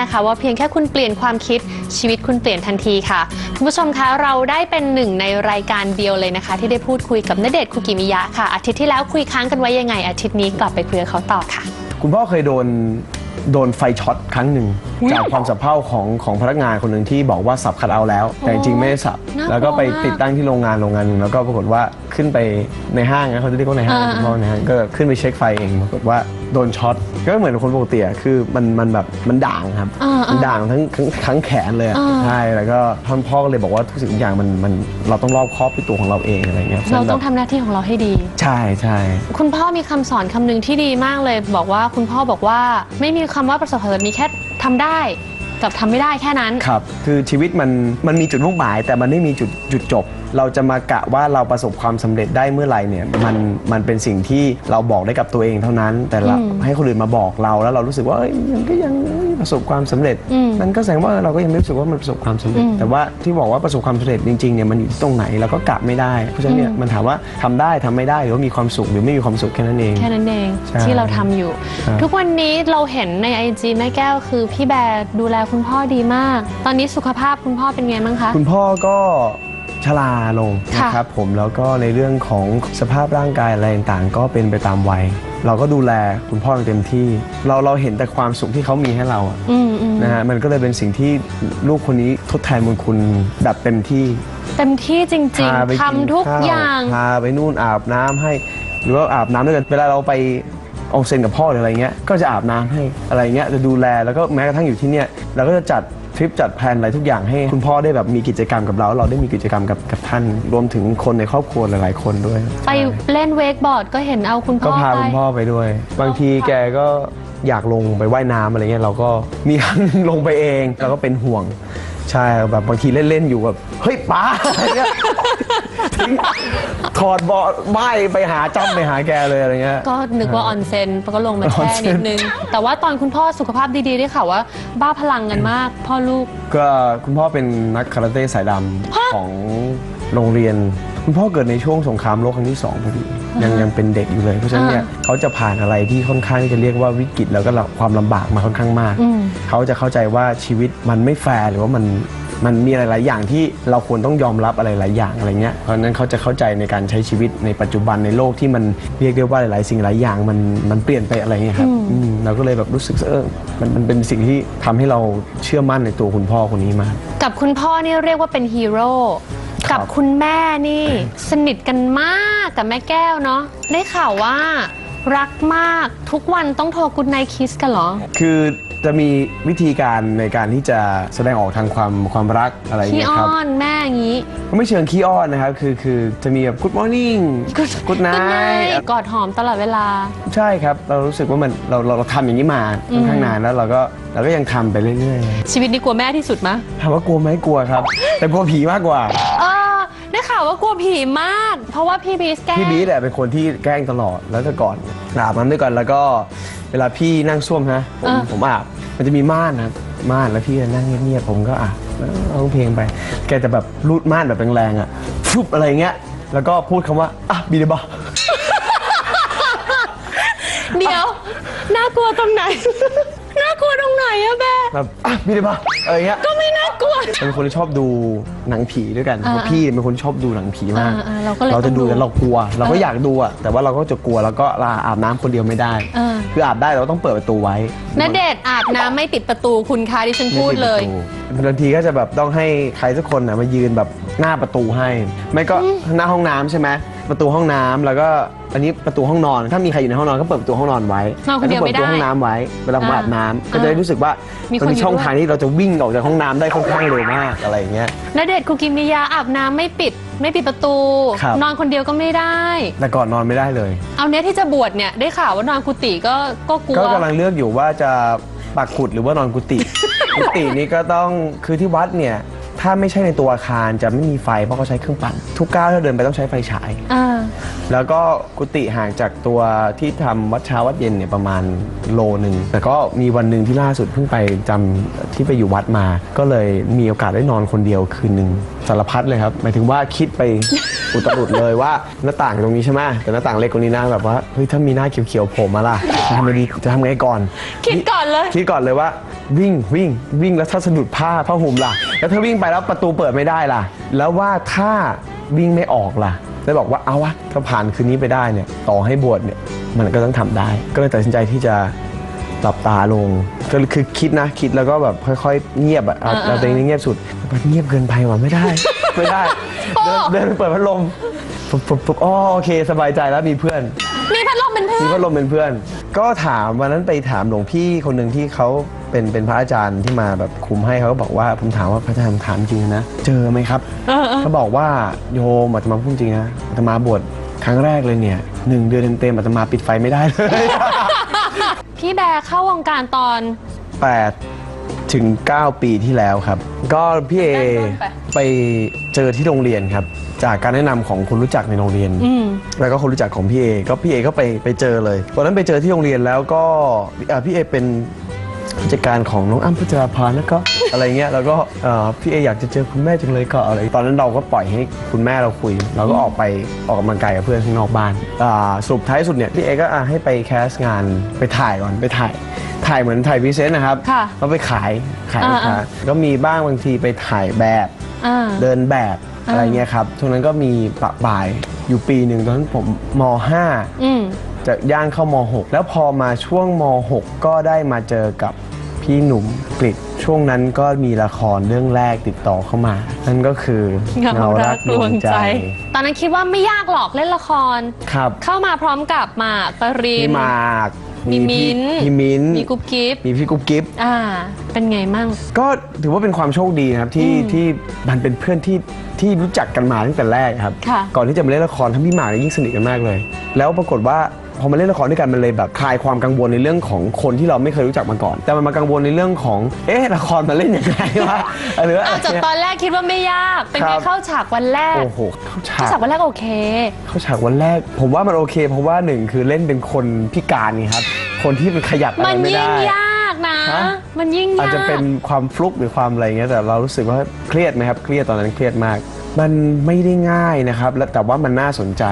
นะคะ ว่าเพียงแค่คุณเปลี่ยนความคิดชีวิตคุณเปลี่ยนทันทีค่ะ คุณผู้ชมคะเราได้เป็นหนึ่งในรายการเดียวเลยนะคะ ที่ได้พูดคุยกับณเดชน์คุกิมิยะค่ะ อาทิตย์ที่แล้วคุยค้างกันไว้ยังไง อาทิตย์นี้กลับไปคุยกับเขาต่อค่ะ คุณพ่อเคยโดนโดนไฟช็อตครั้งหนึ่งอุ๊ยจากความสับเพร่าของของพนักงานคนหนึ่งที่บอกว่าสับคัดเอาท์แล้ว แต่จริงๆไม่ได้สับน่ากลัวแล้วก็ไปมากติดตั้งที่โรงงานโรงงานหนึ่งแล้วก็ปรากฏว่า ขึ้นไปในห้างนะเขาจะเรียกว่าในห้างอ่า คุณพ่อในห้างก็ขึ้นไปเช็คไฟเองปรากฏว่าโดนช็อตก็เหมือนคนปกติอะคือมันมันแบบมันด่างครับอ่าอ่ามันด่างทั้งทั้งทั้งแขนเลยอะอ่า ใช่แล้วก็ท่านพ่อก็เลยบอกว่าทุกสิ่งทุกอย่างมันมันเราต้องรอบคอบที่ตัวของเราเองอะไรเงี้ยเราต้องแบบทำหน้าที่ของเราให้ดี ใช่ใช่ คุณพ่อมีคำสอนคำหนึ่งที่ดีมากเลย บอกว่าคุณพ่อบอกว่าไม่มีคำว่าประสบความสำเร็จมีแค่ทำได้ กับทำไม่ได้แค่นั้น ครับ คือชีวิตมันมันมีจุดมุ่งหมาย แต่มันไม่มีจุดจุดจบ เราจะมากะว่าเราประสบความสำเร็จได้เมื่อไหร่เนี่ยมันมันเป็นสิ่งที่เราบอกได้กับตัวเองเท่านั้น แต่เราอืมให้คนอื่นมาบอกเราแล้วเรารู้สึกว่าเอ้ยมันก็ยังไม่ประสบความสำเร็จอืมมันก็แสดงว่าเราก็ยังไม่รู้สึกว่ามันประสบความสำเร็จอืมแต่ว่าที่บอกว่าประสบความสำเร็จจริงๆเนี่ยมันอยู่ที่ตรงไหนเราก็กะไม่ได้ เพราะฉะนั้นเนี่ยอืมมันถามว่าทำได้ทำไม่ได้หรือว่ามีความสุขหรือไม่มีความสุขแค่นั้นเอง แค่นั้นเองใช่ที่เราทำอยู่ ครับ ทุกวันนี้เราเห็นในไอจีแม่แก้วคือพี่แบร์ดูแลคุณพ่อดีมาก ตอนนี้สุขภาพคุณพ่อเป็นไงบ้างคะ คุณพ่อก็ชราลงค่ะนะครับผมแล้วก็ในเรื่องของสภาพร่างกายอะไรต่างๆ ก็เป็นไปตามวัย เราก็ดูแลคุณพ่ออย่างเต็มที่ เราเราเห็นแต่ความสุขที่เขามีให้เราอะอืมอืมนะฮะมันก็เลยเป็นสิ่งที่ลูกคนนี้ทดแทนบุญคุณแบบเต็มที่เต็มที่จริงพาไปๆกินทำทุกข้วอย่างพาไปนู่นอาบน้ำให้ หรือว่าอาบน้ำด้วยกันเวลาเราไป อองเซ็นกับพ่อหรืออะไรเงี้ยก็จะอาบน้ำให้อะไรเงี้ยจะดูแลแล้วก็แม้กระทั่งอยู่ที่เนี่ยเราก็จะจัดทริปจัดแพลนอะไรทุกอย่างให้ คุณพ่อได้แบบมีกิจกรรมกับเรา เราได้มีกิจกรรมกับกับท่าน รวมถึงคนในครอบครัวหลายๆ คนด้วย ไปเล่นเวกบอร์ดก็เห็นเอาคุณพ่ก็อพาไป คุณพ่อไปด้วย บางทีแกก็อยากลงไปว่ายน้ำอะไรเงี้ยเราก็มีครั้งหนึงลงไปเองเราก็เป็นห่วง ใช่แบบบางทีเล่น ๆ อยู่แบบเฮ้ยป้าอะไรเงี้ยทิ้งถอดเบาะไม้ไปหาจ้ำไปหาแกเลยอะไรเงี้ย ก็นึกว่าออนเซ็นก็ลงมาออนแช่เซ็นนิดนึง แต่ว่าตอนคุณพ่อสุขภาพดีๆได้ข่าวว่า บ้าพลังกันมาก พ่อลูก ก็คุณพ่อเป็นนักคาราเต้สายดำของโรงเรียน คุณพ่อเกิดในช่วงสงครามโลกครั้งที่สองพอดี ยังยังเป็นเด็กอยู่เลย เพราะฉะนั้นเนี่ยเขาจะผ่านอะไรที่ค่อนข้างที่จะเรียกว่าวิกฤตแล้วก็ความลำบากมาค่อนข้างมากอืมเขาจะเข้าใจว่าชีวิตมันไม่แฟร์หรือว่ามันมันมีอะไรหลายอย่างที่เราควรต้องยอมรับอะไรหลายอย่างอะไรเงี้ย เพราะฉะนั้นเขาจะเข้าใจในการใช้ชีวิตในปัจจุบันในโลกที่มันเรียกได้ว่าหลาย ๆ สิ่งหลายอย่างมันมันเปลี่ยนไปอะไรเงี้ยครับอืมเราก็เลยแบบรู้สึกเออมันมันเป็นสิ่งที่ทำให้เราเชื่อมั่นในตัวคุณพ่อคนนี้มาก กับคุณพ่อนี่เรียกว่าเป็นฮีโร่ครักับบคุณแม่นี่ สนิทกันมา กกับแม่แก้วเนาะได้ข่าวว่ารักมากทุกวันต้องโทรกุดไนคิสกันเหรอ คือจะมีวิธีการในการที่จะแสดงออกทางความความรักอะไรอย่างขี้เงี้ยอ้ครับอนแม่อย่างนี้ก็ไม่เชิงขี้อ้อนนะครับ คือคือจะมีแบบ good morning good Good night night กอดหอมตลอดเวลา ใช่ครับ เรารู้สึกว่ามันเราเราเราทำอย่างนี้มาค่อนข้างนานแล้วเราก็เราก็ยังทำไปเรื่อยชีวิตนี้กลัวแม่ที่สุดมะ ๆถามว่ากลัวไหมกลัวครับ แต่กลัวผีมากกว่า เออได้ ข่าวว่ากลัวผีมาก เพราะว่าพี่บีสแกล้งพี่บีแหละเป็นคนที่แกล้งตลอดแล้วแต่ก่อนอาบน้ำด้วยกันแล้วก็เวลาพี่นั่งส้วมฮะผมอ่าผมอาบมันจะมีม่านนะครับม่านแล้วพี่จะนั่งเงียบๆผมก็อาบแล้วร้องเพลงไป แกจะแบบรูดม่านแบบแรงๆอะฟุบอะไรเงี้ยแล้วก็พูดคำว่าอะบีเดบอ เดี๋ยว น่ากลัวตรงไหน น่ากลัวตรงไหนอะแม่แบบอะบีเดบออะไรเงี้ยก็ไม่น่ากลัว เป็นคนที่ชอบดูหนังผีด้วยกันอ่าเพราะพี่เป็นคนชอบดูหนังผีมาก อ่าอ่าเราก็เลยจะดูต้องดู แล้วเรากลัว เราก็เออออยากดูอะแต่ว่าเราก็จะกลัวแล้วก็ลาอาบน้ำคนเดียวไม่ได้ เออคืออาบได้แต่ว่าต้องเปิดประตูไว้ ณเดชน์อาบน้ำไม่ติดประตูคุณคะที่ฉันพูดเลย ไม่ปิดประตูบางทีก็จะแบบต้องให้ใครสักคนนะมายืนแบบหน้าประตูให้ ไม่ก็หน้าห้องน้ำใช่ไหม ประตูห้องน้ำแล้วก็อันนี้ประตูห้องนอน ถ้ามีใครอยู่ในห้องนอนก็เปิดประตูห้องนอนไว้นอนคนเดียวแล้ก็เปิดประตูไม่ได้ห้องน้ำไว้เวลาผมอ่าอาบน้ำก็จะได้รู้สึกว่ามีคนมันอยู่ช่องด้วยทางที่เราจะวิ่งออกจากห้องน้ำได้ค่อนข้างเร็วมากอะไรอย่างเงี้ย ณเดชน์คุกิมิยาอาบน้ำไม่ปิด ไม่ปิดประตู ครับ นอนคนเดียวก็ไม่ได้ แต่ก่อนนอนไม่ได้เลย เอาเนี้ยที่จะบวชเนี่ยได้ข่าวว่านอนกุฏิก็ก็กลัว ก็กำลังเลือกอยู่ว่าจะปักขุดหรือว่านอนกุฏิ กุฏินี้ก็ต้องคือที่วัดเนี่ย ถ้าไม่ใช่ในตัวอาคารจะไม่มีไฟเพราะเขาใช้เครื่องปั่น ทุกก้าวที่เราเดินไปต้องใช้ไฟฉาย อ่า แล้วก็กุฏิห่างจากตัวที่ทำวัดเช้าวัดเย็นเนี่ยประมาณโลหนึ่งแต่ก็มีวันหนึ่งที่ล่าสุดเพิ่งไปจำที่ไปอยู่วัดมา ก็เลยมีโอกาสได้นอนคนเดียวคืนหนึ่งสารพัดเลยครับหมายถึงว่าคิดไป อุตรุดเลยว่าหน้าต่างตรงนี้ใช่ไหมแต่หน้าต่างเล็กกว่านี้นะแบบว่าเฮ้ยถ้ามีหน้าเขียวๆโผล่มาล่ะจะทำไงดีจะทำไงก่อน คิดก่อนเลย คิดก่อนเลยว่า วิ่งวิ่งวิ่งแล้วถ้าสะดุดผ้าผ้าห่มล่ะ แล้วถ้าวิ่งไปแล้วประตูเปิดไม่ได้ล่ะ แล้วว่าถ้าวิ่งไม่ออกล่ะเลยบอกว่าเอาวะถ้าผ่านคืนนี้ไปได้เนี่ยต่อให้บวชเนี่ยมันก็ต้องทำได้ ก็เลยตัดสินใจที่จะหลับตาลงก็คือคิดนะคิดแล้วก็แบบค่อยๆ เงียบอะเอาเราตัวเองเงียบสุดมันเงียบเกินไปว่ะไม่ได้ไม่ได้ เดินเดินไปเปิดพัดลมปุ๊บปุ๊บปุ๊บอ๋อโอเค สบายใจแล้วมีเพื่อน มีพัดลมเป็นเพื่มีอนพัดลมเป็นเพื่อน ก็ถามวันนั้นไปถามหลวงพี่คนหนึ่งที่เขาเป็นเป็นพระอาจารย์ที่มาแบบคุมให้เขาก็บอกว่าผมถามว่าพระอาจารย์ถามจริงนะเจอไหมครับเออเออเขาบอกว่าโยมอาตมาพูดจริงนะอาตมาบวชครั้งแรกเลยเนี่ยหนึ่งเดือนเต็มๆอาตมาปิดไฟไม่ได้เลย พี่แบร์เข้าวงการตอน 8 ถึง 9 ปีที่แล้วครับ ก็พี่เอได้ต้นไป ไปเจอที่โรงเรียนครับ จากการแนะนำของคนรู้จักในโรงเรียน อืม แล้วก็คนรู้จักของพี่เอก็พี่เอก็ไปไปเจอเลยวันนั้นไปเจอที่โรงเรียนแล้วก็อ่าพี่เอเป็นผู้จัดการของน้องอ้ำพัชราภาแล้วก็อะไรเงี้ยแล้วก็เอ่อพี่เออยากจะเจอคุณแม่จังเลยก็อะไร ตอนนั้นเราก็ปล่อยให้คุณแม่เราคุย เราก็ออกไปออกกำลังกายกับเพื่อนข้างนอกบ้านอ่าสรุปท้ายสุดเนี่ยพี่เอก็อะให้ไปแคสงานไปถ่ายก่อนไปถ่าย ถ่ายเหมือนถ่ายพรีเซนต์นะครับค่ะ แล้วไปขายขายอ่าลูกค้าก็มีบ้างบางทีไปถ่ายแบบ อ่าเดินแบบอ่า อะไรเงี้ยครับช่วงนั้นก็มีปะบ่ายอยู่ปีหนึ่งตอนนั้นผมม อืม .5 จะย่างเข้าม .6 แล้วพอมาช่วงม .6 ก็ได้มาเจอกับพี่หนุ่มกฤษช่วงนั้นก็มีละครเรื่องแรกติดต่อเข้ามา นั่นก็คือเงารักดวงใจ ตอนนั้นคิดว่าไม่ยากหรอกเล่นละคร ครับเข้ามาพร้อมกับหมากปริพี่นหมาก มีพี่มิ้นท์พี่มิ้นท์มีกุ๊บกิ๊บ มีพี่กุ๊บกิ๊บ อ่า เป็นไงมั่ง ก็ถือว่าเป็นความโชคดีนะครับที่ที่มันเป็นเพื่อนที่ที่รู้จักกันมาตั้งแต่แรกครับ ค่ะ ก่อนที่จะมาเล่นละครทั้งพี่หมากเนี่ยยิ่งสนิทกันมากเลย แล้วปรากฏว่า พอมาเล่นละครด้วยกันมันเลยแบบคลายความกังวลในเรื่องของคนที่เราไม่เคยรู้จักมาก่อน แต่มันมากังวลในเรื่องของเอ๊ะละครมาเล่นยังไงวะหรือว่าอาจจากตอนแรกคิดว่าไม่ยาก เป็นคไงรับเข้าฉากวันแรกโอ้โหเข้าฉาเข้ากฉากวันแรกโอเค เข้าฉากวันแรก ผมว่ามันโอเค เพราะว่าหนึ่งคือเล่นเป็นคนพิการไงครับ คนที่มันขยับอะไรมันไม่ยิ่ได้งยากนะฮะมันยิ่งยากอาจจะเป็นความฟลุกหรือความอะไรเงี้ยแต่เรารู้สึกว่าเครียดไหมครับเครียดตอนนั้นเครียดมาก มันไม่ได้ง่ายนะครับและแต่ว่ามันน่าสนใจ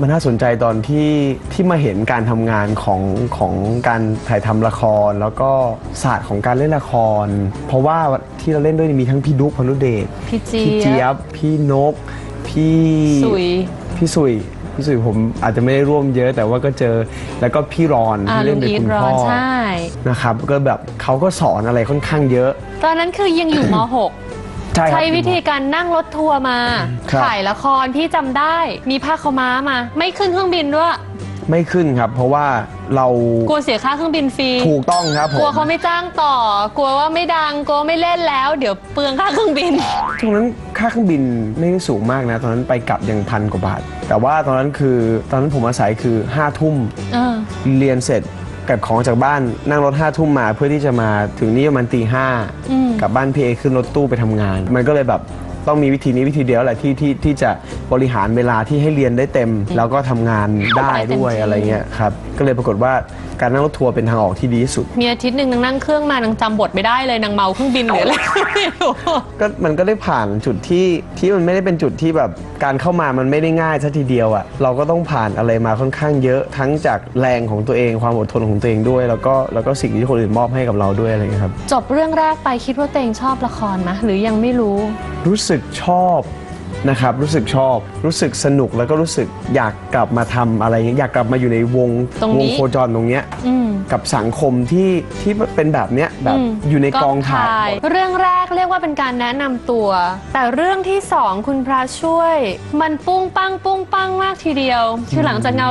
มันน่าสนใจตอนที่ที่มาเห็นการทำงานของของการถ่ายทำละคร แล้วก็ศาสตร์ของการเล่นละคร เพราะว่าที่เราเล่นด้วยมีทั้งพี่ดุ๊กพานุเดชพี่เจี๊พี่เจี๊ยยบบพี่นก พี่ สุย พี่สุยพี่สุยผมอาจจะไม่ได้ร่วมเยอะ แต่ว่าก็เจอแล้วก็พี่รอนอ่าที่ลุเล่นงเป็นอีทคุณรอพ่นอใช่ นะครับก็แบบเขาก็สอนอะไรค่อนข้างเยอะ ตอนนั้นคือยังอยู่ม ใช่ค .6 รับ ใช้วิธีการนั่งรถทัวร์มา ครับ ถ่ายละครพี่จำได้ มีผ้าขาวม้ามา ไม่ขึ้นเครื่องบินด้วย ไม่ขึ้นครับ เพราะว่าเรากลัวเสียค่าเครื่องบินฟรี ถูกต้องครับผกลัวมเขาไม่จ้างต่อ กลัวว่าไม่ดัง กลัวไม่เล่นแล้ว เดี๋ยวเปลืองค่าเครื่องบิน ช่วงนั้นค่าเครื่องบินไม่ได้สูงมากนะ ตอนนั้นไปกลับยังพันกว่าบาท แต่ว่าตอนนั้นคือตอนนั้นผมอาศัยคือ5้าทุ่มเออเรียนเสร็จ เก็บของจากบ้านนั่งรถห้าทุ่มมาเพื่อที่จะมาถึงนี่ประมาณตีห้ากลับบ้านพีเอขึ้นรถตู้ไปทำงาน มันก็เลยแบบ ต้องมีวิธีนี้วิธีเดียวแหละที่ที่ที่จะบริหารเวลาที่ให้เรียนได้เต็ม แล้วก็ทำงานได้ด้วยอะไรเงี้ยครับก็เลยปรากฏว่าการนั่งรถทัวร์เป็นทางออกที่ดีที่สุด มีอาทิตย์หนึ่งนางนั่งเครื่องมานางจำบทไม่ได้เลยนางเมาเครื่องบินหรืออะไรไม่รู้ ก็มันก็ได้ผ่านจุดที่ที่มันไม่ได้เป็นจุดที่แบบการเข้ามามันไม่ได้ง่ายซะทีเดียวอะ่ะเราก็ต้องผ่านอะไรมาค่อนข้างเยอะทั้งจากแรงของตัวเองความอดทนของตัวเองด้วย แล้วก็แล้วก็สิ่งที่คนอื่นมอบให้กับเราด้วยอะไรอย่างเงี้ยครับ จบเรื่องแรกไปคิดว่าตัวเองชอบละครไหมหรือยังไม่รู้ รู้สึกชอบนะครับรู้สึกชอบรู้สึกสนุกแล้วก็รู้สึกอยากกลับมาทำอะไรเงี้ยอยากกลับมาอยู่ในวงตรงวนี้งโคจรตรงเนี้ยอืม กับสังคมที่ที่เป็นแบบเนี้ยแบบมอยู่ในกองถ่าย เรื่องแรกเรียกว่าเป็นการแนะนำตัว แต่เรื่องที่สองคุณพระช่วย มันปุ้งปังปุ้งปังมากทีเดียว คือหลังจากเงา